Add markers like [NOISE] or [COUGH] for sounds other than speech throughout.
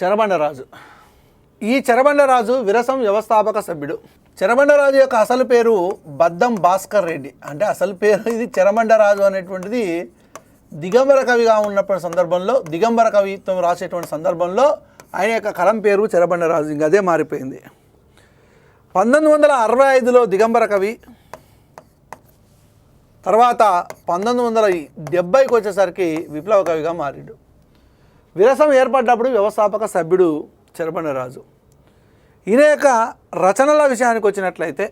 చెరబండరాజు. ఈ చెరబండరాజు విరసం వ్యవస్థాపక సభ్యుడు. చెరబండరాజు యొక్క అసలు పేరు బద్దం భాస్కర్ రెడ్డి. అంటే అసలు పేరు ఇది చెరబండరాజు అనేటువంటిది దిగంబర కవిగా ఉన్నటువంటి సందర్భంలో దిగంబర కవిత్వం రాసేటువంటి సందర్భంలో ఆయన యొక్క కలం పేరు చెరబండరాజు. ఇంకా అదే మారిపోయింది. పంతొమ్మిది వందల అరవై ఐదులో దిగంబర కవి తర్వాత పంతొమ్మిది వందల డెబ్బైకి వచ్చేసరికి విప్లవ కవిగా మారాడు. విరసం ఏర్పడ్డప్పుడు వ్యవస్థాపక సభ్యుడు చెరబండరాజు ఈయన యొక్క రచనల విషయానికి వచ్చినట్లయితే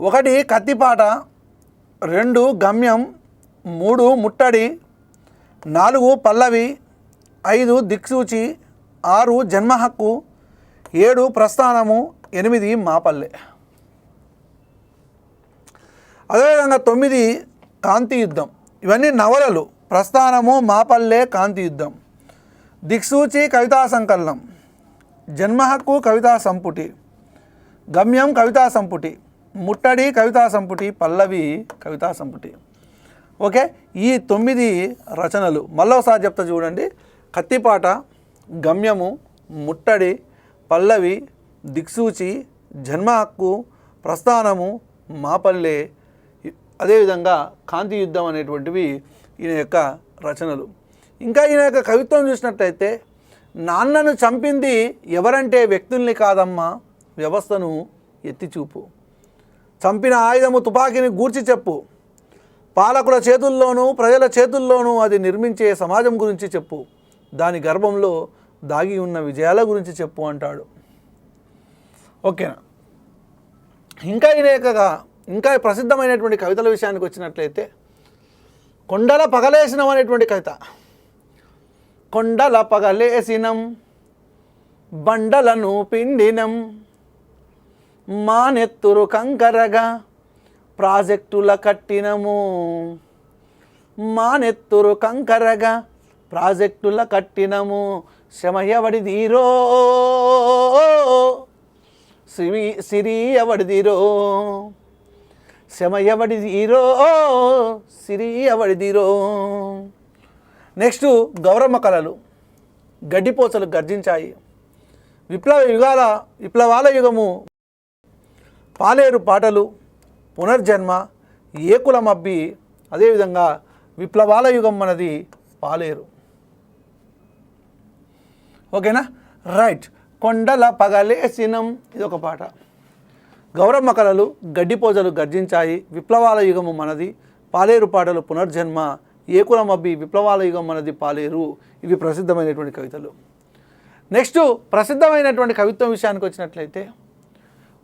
ఒకటి కత్తిపాట రెండు గమ్యం మూడు ముట్టడి నాలుగు పల్లవి ఐదు దిక్సూచి ఆరు జన్మ హక్కు ఏడు ప్రస్థానము ఎనిమిది మాపల్లె. అదేవిధంగా తొమ్మిది కాంతి యుద్ధం. ఇవన్నీ నవలలు. ప్రస్థానము మాపల్లె కాంతి యుద్ధం దిక్సూచి కవితా సంకలనం. జన్మహక్కు కవితా సంపుటి. గమ్యం కవితా సంపుటి. ముట్టడి కవితా సంపుటి. పల్లవి కవితా సంపుటి. ఓకే? ఈ తొమ్మిది రచనలు. మళ్ళొకసారి చెప్తా చూడండి. కత్తిపాట గమ్యము ముట్టడి పల్లవి దిక్సూచి జన్మ హక్కు ప్రస్థానము మాపల్లె అదేవిధంగా కాంతి యుద్ధం అనేటువంటివి ఈయన యొక్క రచనలు. ఇంకా ఈయన యొక్క కవిత్వం చూసినట్లయితే నాన్నను చంపింది ఎవరంటే వ్యక్తుల్ని కాదమ్మా వ్యవస్థను ఎత్తిచూపు. చంపిన ఆయుధము తుపాకీని గూర్చి చెప్పు. పాలకుల చేతుల్లోనూ ప్రజల చేతుల్లోనూ అది నిర్మించే సమాజం గురించి చెప్పు. దాని గర్భంలో దాగి ఉన్న విజయాల గురించి చెప్పు అంటాడు. ఓకేనా? ఇంకా ఈయన యొక్క ఇంకా ప్రసిద్ధమైనటువంటి కవితల విషయానికి వచ్చినట్లయితే కొండల పగలేసినం అనేటువంటి కవిత. కొండల పగలేసినం బండలను పిండినం మానెత్తురు కంకరగా ప్రాజెక్టుల కట్టినము. మానెత్తురు కంకరగా ప్రాజెక్టుల కట్టినము. శమయవడిదీరో సిరి సిరి ఎవడిదిరో శమ ఎవడిదిరో సిరి ఎవడిదిరో నెక్స్ట్ గౌరమ్మ కళలు గడ్డిపోచలు గర్జించాయి. విప్లవ యుగాల విప్లవాల యుగము. పాలేరు పాటలు పునర్జన్మ ఏకుల మబ్బి అదేవిధంగా విప్లవాల యుగం మనది పాలేరు. ఓకేనా? రైట్. కొండల పగలేసినం. ఇది ఒక పాట. గౌరమ్మ కళలు గడ్డిపోజలు గర్జించాయి. విప్లవాల యుగము మనది. పాలేరు పాటలు పునర్జన్మ. ఏకులమబ్బి విప్లవాల యుగం మనది పాలేరు. ఇవి ప్రసిద్ధమైనటువంటి కవితలు. నెక్స్ట్ ప్రసిద్ధమైనటువంటి కవిత్వం విషయానికి వచ్చినట్లయితే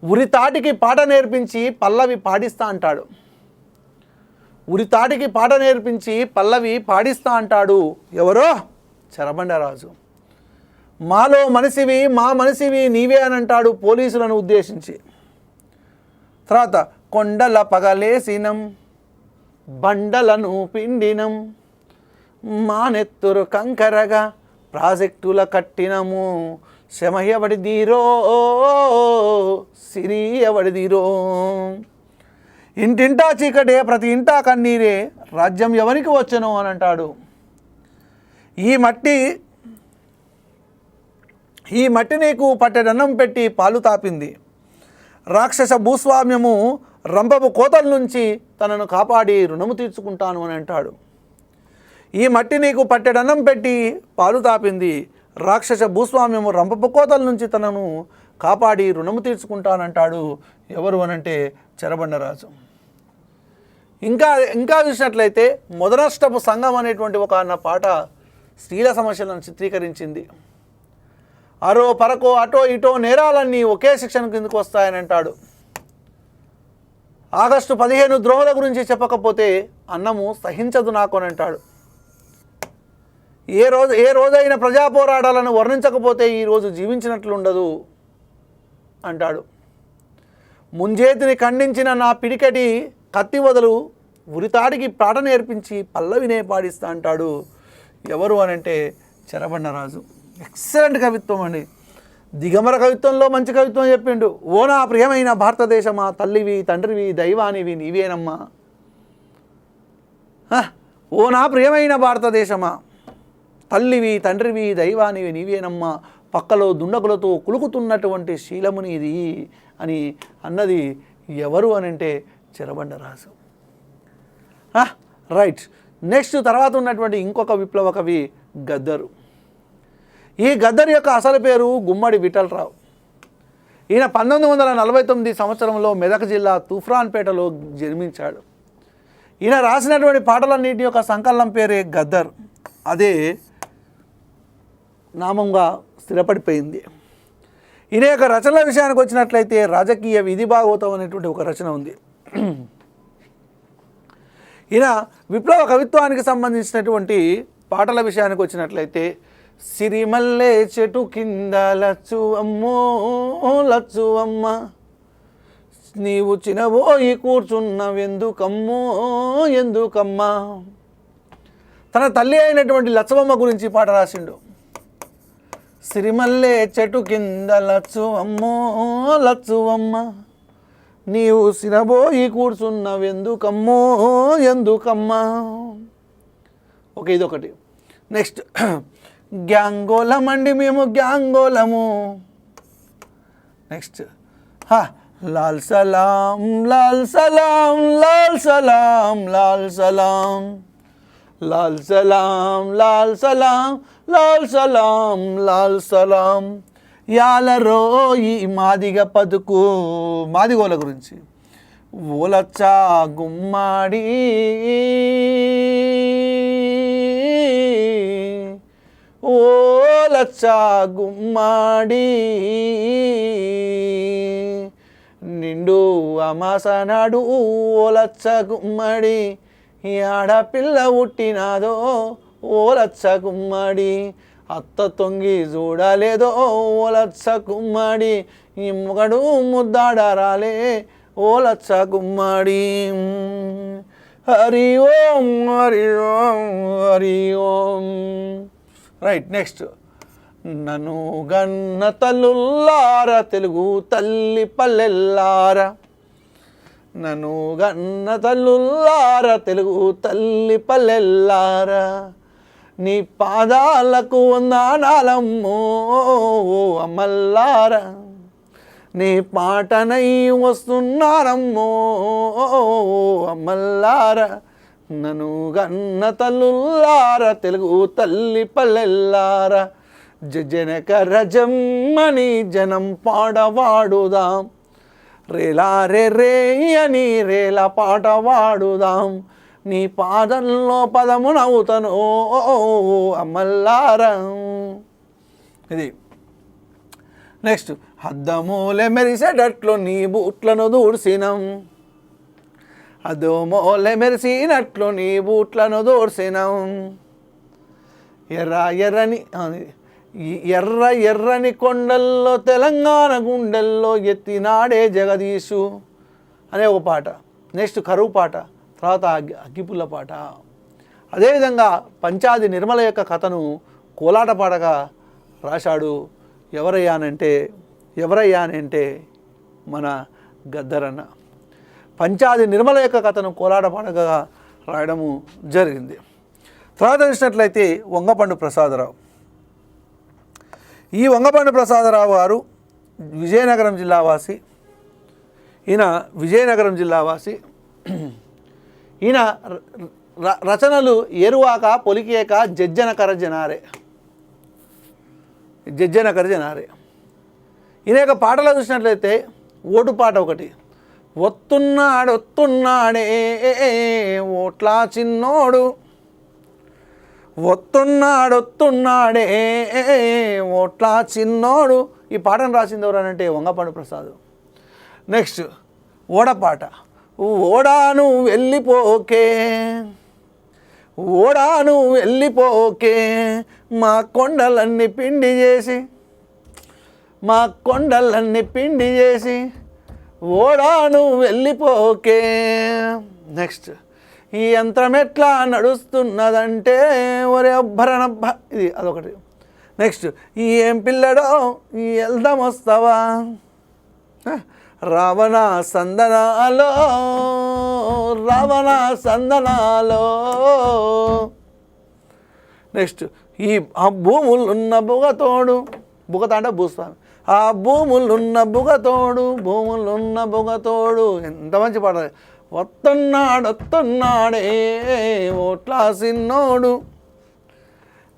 ఉరితాటికి పాట నేర్పించి పల్లవి పాడిస్తా అంటాడు. ఉరితాటికి పాట నేర్పించి పల్లవి పాడిస్తా అంటాడు. ఎవరో? చరబండరాజు. మాలో మనిషివి మా మనిషివి నీవే అని అంటాడు పోలీసులను ఉద్దేశించి. తర్వాత కొండల పగలేసినం బండలను పిండినం మానెత్తురు కంకరగా ప్రాజెక్టుల కట్టినము. శమ ఎవడిదీరో సిరి ఎవడిదీరో ఇంటింటా చీకటే ప్రతి ఇంటా కన్నీరే రాజ్యం ఎవరికి వచ్చను అని అంటాడు. ఈ మట్టి ఈ మట్టి నీకు పట్టెడన్నం పెట్టి పాలు తాపింది. రాక్షస భూస్వామ్యము రంభపు కోతల నుంచి తనను కాపాడి రుణము తీర్చుకుంటాను అని అంటాడు. ఈ మట్టి నీకు పట్టెడన్నం పెట్టి పాలు తాపింది. రాక్షస భూస్వామ్యము రంపపు కోతల నుంచి తనను కాపాడి రుణము తీర్చుకుంటానంటాడు. ఎవరు అనంటే చెరబండరాజు ఇంకా ఇంకా చూసినట్లయితే మొదనష్టపు సంఘం అనేటువంటి ఒక అన్న పాట స్త్రీల సమస్యలను చిత్రీకరించింది. అరో పరకో అటో ఇటో నేరాలన్నీ ఒకే శిక్షణ కిందకు వస్తాయని అంటాడు. ఆగస్టు పదిహేను ద్రోహుల గురించి చెప్పకపోతే అన్నము సహించదు నాకు అని అంటాడు. ఏ రోజు ఏ రోజైన ప్రజా పోరాటాలను వర్ణించకపోతే ఈరోజు జీవించినట్లుండదు అంటాడు. ముంజేతిని ఖండించిన నా పిడికటి కత్తి వదలు ఉరితాడికి పాట నేర్పించి పల్లవినే పాడిస్తా అంటాడు. ఎవరు అని అంటే చెరబండరాజు ఎక్సలెంట్ కవిత్వం అండి. దిగమర కవిత్వంలో మంచి కవిత్వం చెప్పిండు. ఓ నా ప్రియమైన భారతదేశమా తల్లివి తండ్రివి దైవానివి నీవేనమ్మా. ఓ నా ప్రియమైన భారతదేశమా తల్లివి తండ్రివి దైవానివి నీవేనమ్మా పక్కలో దుండగులతో కులుకుతున్నటువంటి శీలముని ఇది అని అన్నది ఎవరు అని అంటే చెరబండరాజు. ఆ, రైట్. నెక్స్ట్ తర్వాత ఉన్నటువంటి ఇంకొక విప్లవ కవి గద్దరు. ఈ గద్దర్ యొక్క అసలు పేరు గుమ్మడి విఠలరావు. ఈయన పంతొమ్మిది వందల నలభై తొమ్మిది సంవత్సరంలో మెదక్ జిల్లా తుఫ్రాన్పేటలో జన్మించాడు. ఈయన రాసినటువంటి పాటలన్నింటి యొక్క సంకలనం పేరే గద్దర్. అదే నామంగా స్థిరపడిపోయింది. ఈయన యొక్క రచనల విషయానికి వచ్చినట్లయితే రాజకీయ విధి భాగవతం అనేటువంటి ఒక రచన ఉంది. ఈయన విప్లవ కవిత్వానికి సంబంధించినటువంటి పాటల విషయానికి వచ్చినట్లయితే సిరిమల్లే చెట్టు కింద లచ్చు అమ్మో లచ్చు అమ్మ. నీవు చినబోయి కూర్చున్నవెందుకమ్మో ఎందుకమ్మా? తన తల్లి అయినటువంటి లచ్చవమ్మ గురించి పాట రాసిండు. సిరిమల్లే చెట్టు కింద లచ్చు అమ్మో లచ్చు అమ్మ. నీవు సినబోయి కూర్చున్నవెందుకమ్మో ఎందుకమ్మా? ఓకే ఇదొకటి. నెక్స్ట్ గ్యాంగోలం అండి మేము గ్యాంగోలము. నెక్స్ట్. హా లాల్ సలాం లాల్ సలాం లాల్ సలాం లాల్ సలాం. లాల్ సలాం లాల్ సలాం లాల్ సలాం లాల్ సలాం. యాలరో ఈ మాదిగ పదుకు. మాదిగోల గురించి. ఓలచ్చా గుమ్మాడి. ఓలచ్చా గుమ్మడి నిండు అమాసనాడు ఓలచ్చ గుమ్మడి ఆడపిల్ల పుట్టినాదో ఓలచ్చ గుమ్మడి అత్త తొంగి చూడలేదో ఓలచ్చ గుమ్మడి ఈ మొగడు ముద్దాడరాలే ఓలచ్చ గుమ్మడి హరి ఓం హరి ఓం హరి ఓం. Right next. నన్ను గన్న తల్లుల్లార తెలుగు తల్లి పల్లెల్లార. నన్ను గన్న తల్లుల్లార తెలుగు తల్లి పల్లెల్లార. నీ పాదాలకు వందనాలమ్మో ఓ అమ్మల్లార. నీ పాటనై వస్తున్నారమ్మో ఓ అమ్మల్లార. నన్ను గన్న తల్లుల్లార తెలుగు తల్లి పల్లెల్లారా. జనక రజమ్మని జనం పాడవాడుదాం. రేలా రే రే అని రేల పాట వాడుదాం. నీ పాదంలో పదము నవ్వుతాను ఓ అమ్మల్లారా ఇది. నెక్స్ట్ అద్దమూలె మెరిసేటట్లు నీ బూట్లను దూడ్సినం. అదోమోలె మెరిసినట్లు నీ బూట్లను దూడ్సినం. ఎర్ర ఎర్రని అది, ఎర్ర ఎర్రని కొండల్లో తెలంగాణ గుండెల్లో ఎత్తినాడే జగదీశు అనే ఒక పాట. నెక్స్ట్ కరువు పాట తర్వాత అగ్గి అగ్గిపుల్ల పాట. అదేవిధంగా పంచాది నిర్మల యొక్క కథను కోలాట పాటగా రాశాడు ఎవరయ్యానంటే ఎవరయ్యానంటే మన గద్దరన్న. పంచాది నిర్మల యొక్క కథను కోలాట పాటగా రాయడము జరిగింది. తర్వాత చూసినట్లయితే వంగపండు ప్రసాదరావు. ఈ వంగపండు ప్రసాదరావు గారు విజయనగరం జిల్లా వాసి. ఈయన విజయనగరం జిల్లా వాసి. [CLEARS THROAT] ఈయన ర- రచనలు ఎరువాక పొలికేక జజ్జన కరజనారే జజ్జన కరజనారే ఈయన యొక్క పాటలు చూసినట్లయితే ఓటు పాట ఒకటి. ఒత్తున్నాడు ఒత్తున్నాడే ఓట్లా చిన్నోడు ఒత్తున్నాడు ఒత్తున్నాడే ఓట్లా చిన్నోడు. ఈ పాటను రాసింది ఎవరనంటే వంగపాడు ప్రసాద్. నెక్స్ట్ ఓడపాట. ఓడాను వెళ్ళిపోకే. ఓడాను వెళ్ళిపోకే. మా కొండలన్నీ పిండి చేసి. మా కొండలన్నీ పిండి చేసి. ఓడాను వెళ్ళిపోకే. నెక్స్ట్ ఈ యంత్రం ఎట్లా నడుస్తున్నదంటే ఒరే అబ్బరనబ్బ ఇది అదొకటి. నెక్స్ట్ ఈ ఏం పిల్లడో ఈ వెళ్దాం వస్తావా? రావణ సందనాలో రావణ సందనాలో. నెక్స్ట్ ఈ ఆ భూములున్న బుగతోడు బుగత అంటే భూస్వామి. ఆ భూములున్న బుగతోడు భూములున్న బుగతోడు ఎంత మంచి పాట. వత్తన్నాడొత్తన్నాడే ఓట్లా సిన్నోడు.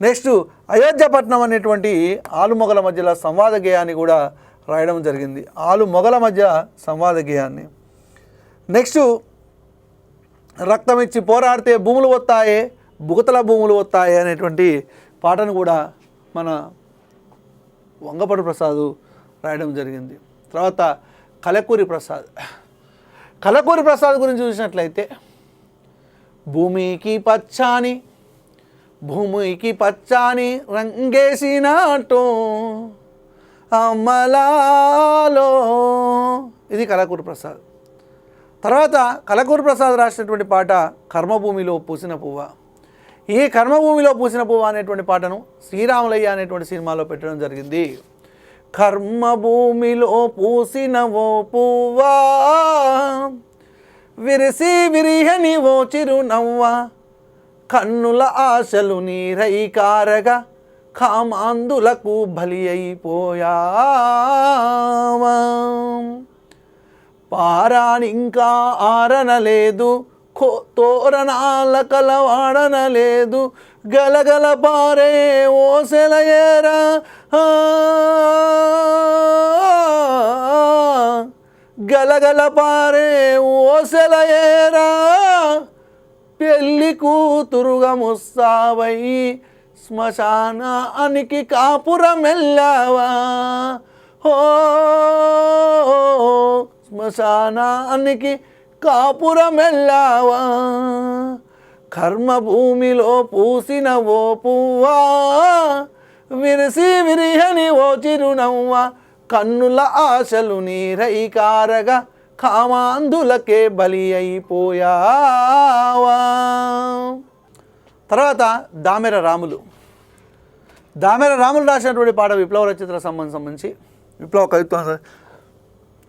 నెక్స్ట్ అయోధ్యపట్నం అనేటువంటి ఆలుమొగల మధ్యలో సంవాద గేయాన్ని కూడా రాయడం జరిగింది. ఆలు మొగల మధ్య సంవాద గేయాన్ని. నెక్స్ట్ రక్తం ఇచ్చి పోరాడితే భూములు వస్తాయే బుగతల భూములు వస్తాయి అనేటువంటి పాటను కూడా మన వంగపడు ప్రసాద్ రాయడం జరిగింది. తర్వాత కలకూరి ప్రసాద్. కలకూరి ప్రసాద్ గురించి చూసినట్లయితే భూమికి పచ్చాని భూమికి పచ్చాని రంగేసినట్టు అమలాలో. ఇది కలకూరి ప్రసాద్. తర్వాత కలకూరి ప్రసాద్ రాసినటువంటి పాట కర్మభూమిలో పూసిన పువ్వ. ఈ కర్మభూమిలో పూసిన పువ్వ అనేటువంటి పాటను శ్రీరాములయ్య అనేటువంటి సినిమాలో పెట్టడం జరిగింది. కర్మభూమిలో పూసిన ఓ పువ్వా? విరిసి విరిహని ఓ చిరునవ్వ? కన్నుల ఆశలు నీరై కారగా కామాందులకు బలి అయిపోయావా? పారానింకా ఆరనలేదు కో తోరణాల కలవాడనలేదు గలగల పారే ఓసెలయేరా ఆ, గలగల పారే ఓసెలయేరా పెళ్ళి కూతురుగా ముస్తావై శ్మశానానికి కాపురం వెళ్ళావా ఓ శ్మశానానికి కాపురమెల్లావా? కర్మభూమిలో పూసిన ఓ పువ్వా? విరిసి విరిహని ఓ చిరునవ్వ? కన్నుల ఆశలు నీరై కారగా కామాంధులకే బలి అయిపోయావా? తర్వాత దామెర రాములు. దామెర రాములు రాసినటువంటి పాట విప్లవ రచయితల సంబంధం సంబంధించి విప్లవ కవిత్వం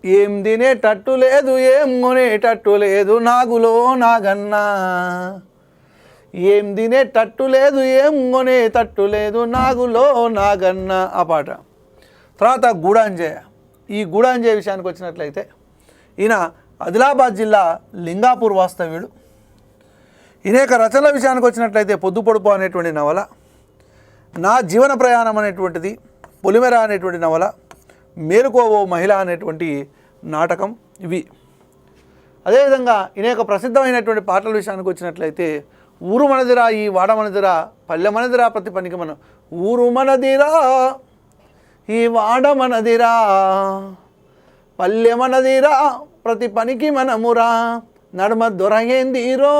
ఏం తినేటట్టు లేదు ఏం కొనేటట్టు లేదు నాగులో నాగన్నా. ఏం తినేటట్టు లేదు ఏం కొనేటట్టు లేదు నాగులో నాగన్న. ఆ పాట. తర్వాత గూడాంజయ ఈ గూడాంజయ విషయానికి వచ్చినట్లయితే ఈయన ఆదిలాబాద్ జిల్లా లింగాపూర్ వాస్తవ్యుడు. ఈయన రచనల విషయానికి వచ్చినట్లయితే పొద్దుపొడుపు అనేటువంటి నవల నా జీవన ప్రయాణం అనేటువంటిది పొలిమెర అనేటువంటి నవల మేలుకోవో మహిళ అనేటువంటి నాటకం ఇవి. అదేవిధంగా ఈయన ప్రసిద్ధమైనటువంటి పాటల విషయానికి వచ్చినట్లయితే ఊరు మనదిరా ఈ వాడ మనదిరా పల్లె మనదిరా ప్రతి పనికి మనం ఊరు మనదిరా ఈ వాడ మనదిరా పల్లె మనదిరా ప్రతి పనికి మనమురా నడుమ దొరయేందిరో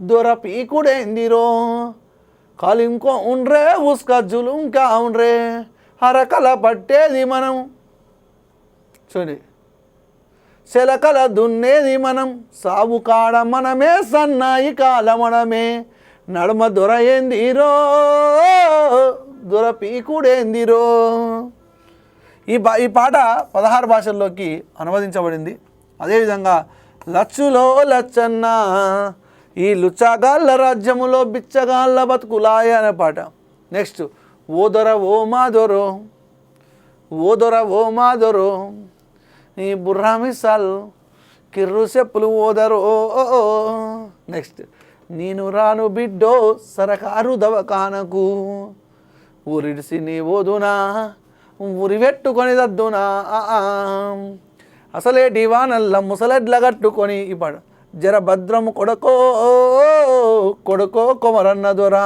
దొర పీకుడేందిరో కాలింకో ఉండ్రే ఉస్క జులుంకా ఉండ్రే హరకల పట్టేది మనం. చూడండి. శలకల దున్నేది మనం. సాగు కాడ మనమే సన్నాయి కాల మనమే. నడుమ దొరయేందిరో దొర పీకుడేందిరో. ఈ పా ఈ పాట పదహారు భాషల్లోకి అనువదించబడింది. అదేవిధంగా లచ్చులో లచ్చన్న ఈ లుచ్చగాళ్ళ రాజ్యములో బిచ్చగాళ్ళ బతుకులాయ అనే పాట. నెక్స్ట్ ఓ ఓ మా ఓదొర ఓ దొర నీ మా బుర్రా మిసాల్ కిర్రు చెప్పులు ఓ నెక్స్ట్ నేను రాను బిడ్డో సరకారు దవకానకు ఊరిడిసి నీ ఓదునా ఊరి పెట్టుకొని దద్దునా. అసలే డివానల్ల ముసలెడ్ల కట్టుకొని ఇప్పుడు పాట జర భద్రము కొడకో కొడుకో కొమరన్న దొర.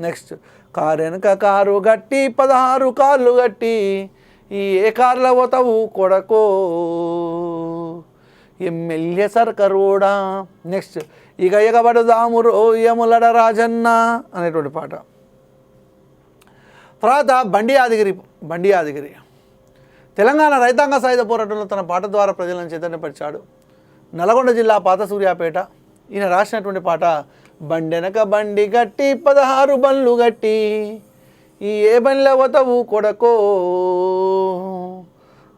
నెక్స్ట్ కారెనక కారు గట్టి పదహారు కార్లు గట్టి ఈ ఏ కార్ల పోతావు కొడకో? ఎమ్మెల్యే సర్కరోడా? నెక్స్ట్ ఇక ఎగబడదాము రోయములడ రాజన్న అనేటువంటి పాట. తర్వాత బండి యాదగిరి బండి యాదగిరి. తెలంగాణ రైతాంగ సాయుధ పోరాటంలో తన పాట ద్వారా ప్రజలను చైతన్యపరిచాడు. నల్గొండ జిల్లా పాత సూర్యాపేట ఈయన రాసినటువంటి పాట బండెనక బండి గట్టి పదహారు బండ్లు గట్టి ఈ ఏ బండ్ల వతవు కొడకో.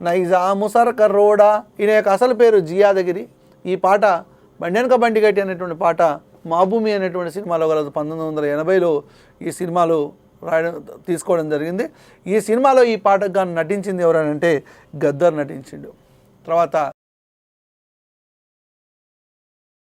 నైజాము సర్కర్ రోడా ఈయన యొక్క అసలు పేరు జియాదగిరి. ఈ పాట బండెనక బండి గట్టి అనేటువంటి పాట మాభూమి అనేటువంటి సినిమాలో కలదు పంతొమ్మిది వందల ఎనభైలో ఈ సినిమాలు రాయడం తీసుకోవడం జరిగింది. ఈ సినిమాలో ఈ పాటకు గాను నటించింది ఎవరనంటే గద్దర్ నటించిండు. తర్వాత